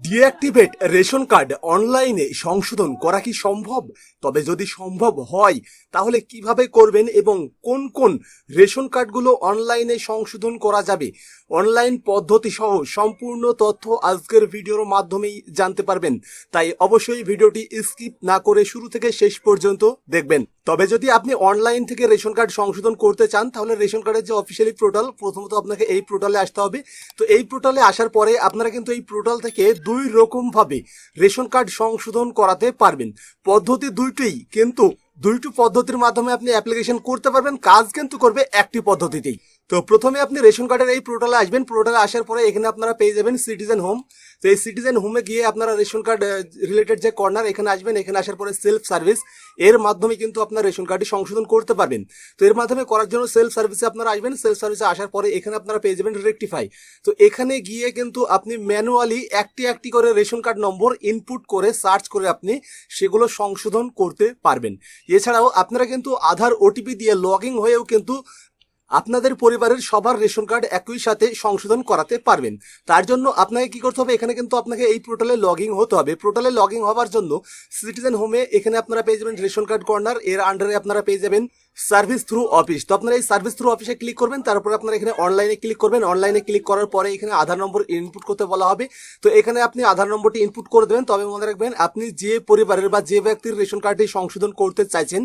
Deactivate ration card অনলাইনে সংশোধন করা কি সম্ভব? তবে যদি সম্ভব হয়, তাহলে কীভাবে করবেন এবং কোন কোন রেশন কার্ডগুলো অনলাইনে সংশোধন করা যাবে? অনলাইন পদ্ধতি সহ সম্পূর্ণ তথ্য আজকের ভিডিওর মাধ্যমেই জানতে পারবেন। তাই অবশ্যই ভিডিওটি স্কিপ না করে শুরু থেকে শেষ পর্যন্ত দেখবেন। তবে যদি আপনি অনলাইন থেকে রেশন কার্ড সংশোধন করতে চান, তাহলে রেশন কার্ডের যে অফিসিয়ালি পোর্টাল, প্রথমত আপনাকে এই পোর্টালে আসতে হবে। তো এই পোর্টালে আসার পরে আপনারা কিন্তু এই পোর্টাল থেকে দুই রকম ভাবে রেশন কার্ড সংশোধন করাতে পারবেন। পদ্ধতি দুইটি কিন্তু দুইটি পদ্ধতির মাধ্যমে আপনি অ্যাপ্লিকেশন করতে পারবেন, কাজ কিন্তু করবে একটি পদ্ধতিতেই। তো প্রথমে আপনি রেশন কার্ডের এই পোর্টালে আসবেন। পোর্টালে আসার পরে এখানে আপনারা পেয়ে যাবেন সিটিজেন হোম তো এই সিটিজেন হোমে গিয়ে আপনারা রেশন কার্ড রিলেটেড যে কর্নার এখানে আসবেন। এখানে আসার পরে সেলফ সার্ভিস এর মাধ্যমে কিন্তু আপনার রেশন কার্ডটি সংশোধন করতে পারবেন। তো এর মাধ্যমে করার জন্য সেলফ সার্ভিসে আপনারা আসবেন। সেলফ সার্ভিসে আসার পরে এখানে আপনারা পেয়ে যাবেন রেকটিফাই তো এখানে গিয়ে কিন্তু আপনি ম্যানুয়ালি একটি একটি করে রেশন কার্ড নম্বর ইনপুট করে সার্চ করে আপনি সেগুলো সংশোধন করতে পারবেন। এছাড়াও আপনারা কিন্তু আধার ওটিপি দিয়ে লগ ইন হয়েও কিন্তু আপনাদের পরিবারের সবার রেশন কার্ড একই সাথে সংশোধন করাতে পারবেন। তার জন্য আপনাকে কি করতে হবে? এখানে কিন্তু আপনাকে এই পোর্টালে লগ ইন হতে হবে। পোর্টালে লগ ইন হওয়ার জন্য সিটিজেন হোমে এখানে আপনারা পেয়ে যাবেন রেশন কার্ড কর্নার। এর আন্ডারে আপনারা পেয়ে যাবেন সার্ভিস থ্রু অফিস। তো আপনারা এই সার্ভিস থ্রু অফিসে ক্লিক করবেন, তারপরে আপনারা এখানে অনলাইনে ক্লিক করবেন। অনলাইনে ক্লিক করার পরে এখানে আধার নম্বর ইনপুট করতে বলা হবে। তো এখানে আপনি আধার নম্বরটি ইনপুট করে দেবেন। তবে মনে রাখবেন, আপনি যে পরিবারের বা যে ব্যক্তির রেশন কার্ডটি সংশোধন করতে চাইছেন,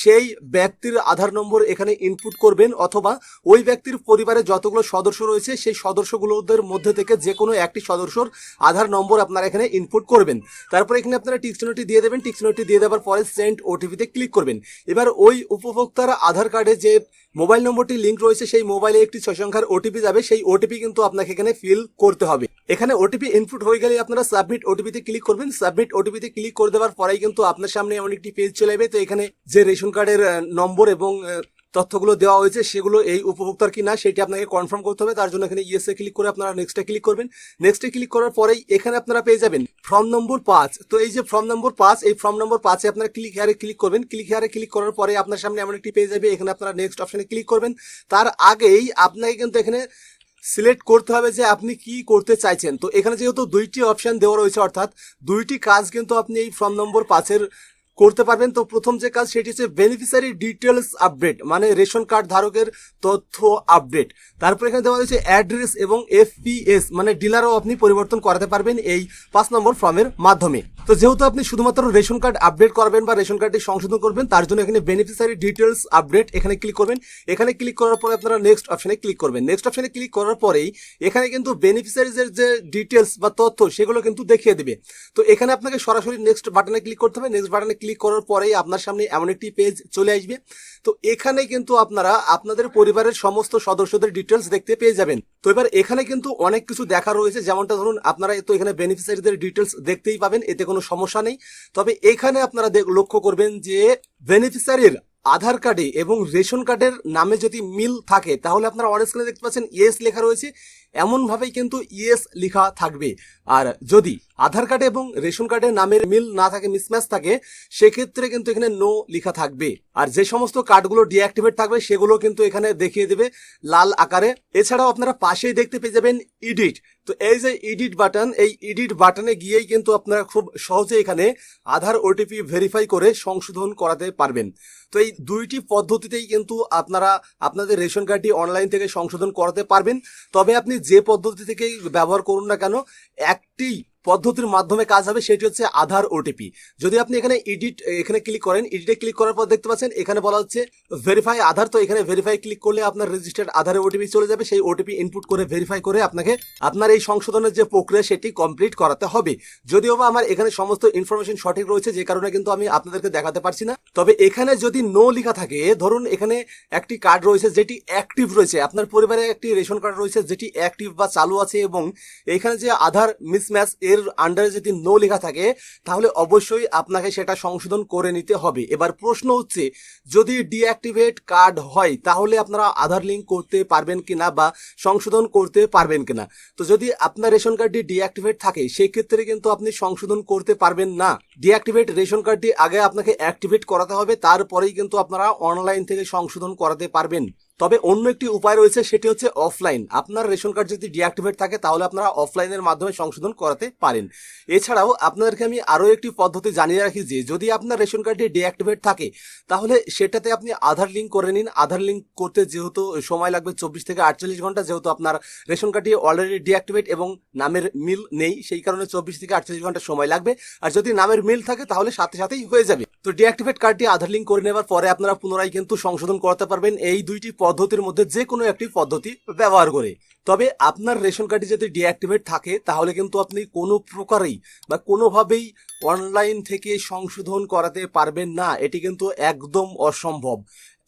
সেই ব্যক্তির আধার নম্বর এখানে ইনপুট করবেন অথবা ওই ব্যক্তির পরিবারে যতগুলো সদস্য রয়েছে, সেই সদস্যগুলোদের মধ্যে থেকে যে কোনো একটি সদস্যর আধার নম্বর আপনারা এখানে ইনপুট করবেন। তারপরে এখানে আপনারা টিকচিহ্নটি দিয়ে দেবেন। টিকচিহ্নটি দিয়ে দেওয়ার পরে সেন্ড ওটিপিতে ক্লিক করবেন। এবার ওই উপভোক্তার আধার কার্ডে যে মোবাইল নম্বরটি লিঙ্ক রয়েছে, সেই মোবাইলে একটি ছয় সংখ্যার ওটিপি যাবে। সেই ওটিপি কিন্তু আপনাকে এখানে ফিল করতে হবে। এখানে ওটিপি ইনপুট হয়ে গেলে আপনারা সাবমিট ওটিপিতে ক্লিক করবেন। সাবমিট ওটিপিতে ক্লিক করে দেওয়ার পরেই কিন্তু আপনার সামনে এমন একটি পেজ চলে যাবে। তো এখানে যে রেশন কার্ডের নম্বর এবং তথ্যগুলো দেওয়া হয়েছে, সেগুলো এই উপভোক্তার কি না, সেটি আপনাকে কনফার্ম করতে হবে। তার জন্য এখানে ইয়েসে ক্লিক করে আপনারা নেক্সটে ক্লিক করবেন। নেক্সটে ক্লিক করার পরেই এখানে আপনারা পেয়ে যাবেন ফর্ম নম্বর পাঁচ। তো এই যে ফর্ম নম্বর পাঁচ, এই ফর্ম নম্বর পাঁচে আপনারা ক্লিক হেয়ারে ক্লিক করবেন। ক্লিক হেয়ারে ক্লিক করার পরে আপনার সামনে এমন একটি পেয়ে যাবে, এখানে আপনারা নেক্সট অপশানে ক্লিক করবেন। তার আগেই আপনাকে কিন্তু এখানে সিলেক্ট করতে হবে যে আপনি কি করতে চাইছেন। তো এখানে যেহেতু দুইটি অপশান দেওয়া রয়েছে, অর্থাৎ দুইটি কাজ কিন্তু আপনি এই ফর্ম নম্বর পাঁচের করতে পারবেন। তো প্রথম যে কাজ সেটি হচ্ছে বেনিফিশিয়ারি ডিটেলস আপডেট মানে রেশন কার্ড ধারকের তথ্য আপডেট তারপর এখানে দেওয়া হয়েছে অ্যাড্রেস এবং এফপিএস মানে ডিলারও আপনি পরিবর্তন করাতে পারবেন এই পাঁচ নম্বর ফর্মের মাধ্যমে। তো যেহেতু আপনি শুধুমাত্র রেশন কার্ড আপডেট করবেন বা রেশন কার্ডটি সংশোধন করবেন, তার জন্য এখানে বেনিফিশিয়ারি ডিটেলস আপডেট এখানে ক্লিক করবেন। এখানে ক্লিক করার পরে আপনারা নেক্সট অপশনে ক্লিক করবেন। নেক্সট অপশনে ক্লিক করার পরেই এখানে কিন্তু বেনিফিশিয়ারিজের যে ডিটেলস বা তথ্য, সেগুলো কিন্তু দেখিয়ে দেবে। তো এখানে আপনাকে সরাসরি নেক্সট বাটনে ক্লিক করতে হবে। নেক্সট বাটনে ক্লিক করার পরেই আপনার সামনে এমন একটি পেজ চলে আসবে। তো এখানে কিন্তু আপনারা আপনাদের পরিবারের সমস্ত সদস্যদের ডিটেলস দেখতে পেয়ে যাবেন। তো এবার এখানে কিন্তু অনেক কিছু দেখা রয়েছে। যেমনটা ধরুন, আপনারা তো এখানে বেনিফিশিয়ারিদের ডিটেলস দেখতেই পাবেন, এতে কোনো সমস্যা নেই। তবে এখানে আপনারা লক্ষ্য করবেন যে বেনিফিশিয়ারির আধার কার্ডে এবং রেশন কার্ডের নামে যদি মিল থাকে, তাহলে আপনারা অনেক স্ক্রিনে দেখতে পাচ্ছেন ইয়েস লেখা রয়েছে। এমনভাবেই কিন্তু ইএস লেখা থাকবে। আর যদি আধার কার্ডে এবং রেশন কার্ডের নামের মিল না থাকে, মিসম্যাচ থাকে, সেক্ষেত্রে কিন্তু এখানে নো লেখা থাকবে। আর যে সমস্ত কার্ডগুলো ডিঅ্যাক্টিভেট থাকবে, সেগুলো কিন্তু এখানে দেখিয়ে দেবে লাল আকারে। এছাড়াও আপনারা পাশেই দেখতে পেয়ে যাবেন ইডিট তো এই যে ইডিট বাটন, এই ইডিট বাটনে গিয়েই কিন্তু আপনারা খুব সহজে এখানে আধার ওটিপি ভেরিফাই করে সংশোধন করাতে পারবেন। তো এই দুইটি পদ্ধতিতেই কিন্তু আপনারা আপনাদের রেশন কার্ডটি অনলাইন থেকে সংশোধন করাতে পারবেন। তবে আপনি যে পদ্ধতি থেকেই ব্যবহার করুন না কেন, একটি পদ্ধতির মাধ্যমে কাজ হবে, সেটি হচ্ছে আধার ওটিপি যদি আপনি এখানে এডিট এখানে ক্লিক করেন এডিটে ক্লিক করার পর দেখতে পাচ্ছেন, এখানে বলা হচ্ছে ভেরিফাই আধার। তো এখানে ভেরিফাই ক্লিক করলে আপনার রেজিস্টার্ড আধারে ওটিপি চলে যাবে। সেই ওটিপি ইনপুট করে ভেরিফাই করে আপনাকে আপনার এই সংশোধনের যে প্রক্রিয়া, সেটি কমপ্লিট করাতে হবে। যদিও বা আমার এখানে সমস্ত ইনফরমেশন সঠিক রয়েছে, যে কারণে কিন্তু আমি আপনাদেরকে দেখাতে পারছি না। তবে এখানে যদি নো লেখা থাকে, ধরুন এখানে একটি কার্ড রয়েছে যেটি অ্যাক্টিভ রয়েছে, আপনার পরিবারে একটি রেশন কার্ড রয়েছে যেটি অ্যাক্টিভ বা চালু আছে এবং এখানে যে আধার মিসম্যাচ এর আন্ডারে যদি নো লেখা থাকে, তাহলে অবশ্যই আপনাকে সেটা সংশোধন করে নিতে হবে। এবার প্রশ্ন হচ্ছে, যদি ডিঅ্যাক্টিভেট কার্ড হয়, তাহলে আপনারা আধার লিঙ্ক করতে পারবেন কিনা বা সংশোধন করতে পারবেন কিনা? তো যদি আপনার রেশন কার্ডটি ডিঅ্যাক্টিভেট থাকে, সেই ক্ষেত্রে কিন্তু আপনি সংশোধন করতে পারবেন না। ডিঅ্যাক্টিভেট রেশন কার্ডটি আগে আপনাকে অ্যাক্টিভেট করাতে করাতে হবে, তারপরেই কিন্তু আপনারা অনলাইন থেকে সংশোধন করাতে পারবেন। তবে অন্য একটি উপায় রয়েছে, সেটি হচ্ছে অফলাইন আপনার রেশন কার্ড যদি ডিঅ্যাক্টিভেট থাকে, তাহলে আপনারা অফলাইনের মাধ্যমে সংশোধন করাতে পারেন। এছাড়াও আপনাদেরকে আমি আরও একটি পদ্ধতি জানিয়ে রাখি যে, যদি আপনার রেশন কার্ডটি ডিঅ্যাক্টিভেট থাকে, তাহলে সেটাতে আপনি আধার লিঙ্ক করে নিন। আধার লিঙ্ক করতে যেহেতু সময় লাগবে চব্বিশ থেকে আটচল্লিশ ঘণ্টা, যেহেতু আপনার রেশন কার্ডটি অলরেডি ডিঅ্যাক্টিভেট এবং নামের মিল নেই, সেই কারণে চব্বিশ থেকে আটচল্লিশ ঘণ্টা সময় লাগবে। আর যদি নামের মিল থাকে, তাহলে সাথে সাথেই হয়ে যাবে। তো ডিঅ্যাক্টিভেট কার্ডটি আধার লিঙ্ক করে নেওয়ার পরে আপনারা পুনরায় কিন্তু সংশোধন করতে পারবেন এই দুইটি পদ্ধতির মধ্যে যে কোনো একটি পদ্ধতি ব্যবহার করে। তবে আপনার রেশন কার্ডটি যদি ডিঅ্যাক্টিভেট থাকে, তাহলে কিন্তু আপনি কোনো প্রকারেই বা কোনোভাবেই অনলাইন থেকে সংশোধন করাতে পারবেন না। এটি কিন্তু একদম অসম্ভব।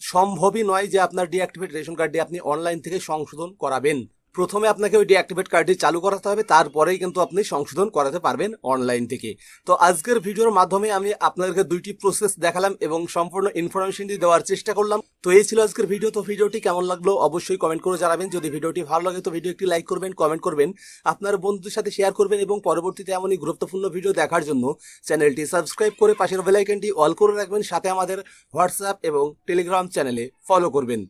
সম্ভবই নয় যে আপনার ডিঅ্যাক্টিভেট রেশন কার্ডটি আপনি অনলাইন থেকে সংশোধন করাবেন। প্রথমে আপনাকে ওই ডিঅ্যাক্টিভেট কার্ডটি চালু করাতে হবে, তারপরেই কিন্তু আপনি সংশোধন করাতে পারবেন অনলাইন থেকে। তো আজকের ভিডিওর মাধ্যমে আমি আপনাদেরকে দুইটি প্রসেস দেখালাম এবং সম্পূর্ণ ইনফরমেশনটি দেওয়ার চেষ্টা করলাম। তো এই ছিল আজকের ভিডিও, তো ভিডিওটি কেমন লাগল অবশ্যই কমেন্ট করে জানাবেন। যদি ভিডিওটি ভালো লাগে, তো ভিডিও একটি লাইক করবেন কমেন্ট করবেন, আপনার বন্ধুদের সাথে শেয়ার করবেন এবং পরবর্তীতে এমনই গুরুত্বপূর্ণ ভিডিও দেখার জন্য চ্যানেলটি সাবস্ক্রাইব করে পাশের বেলাইকনটি অল করে রাখবেন। সাথে আমাদের হোয়াটসঅ্যাপ এবং টেলিগ্রাম চ্যানেলে ফলো করবেন।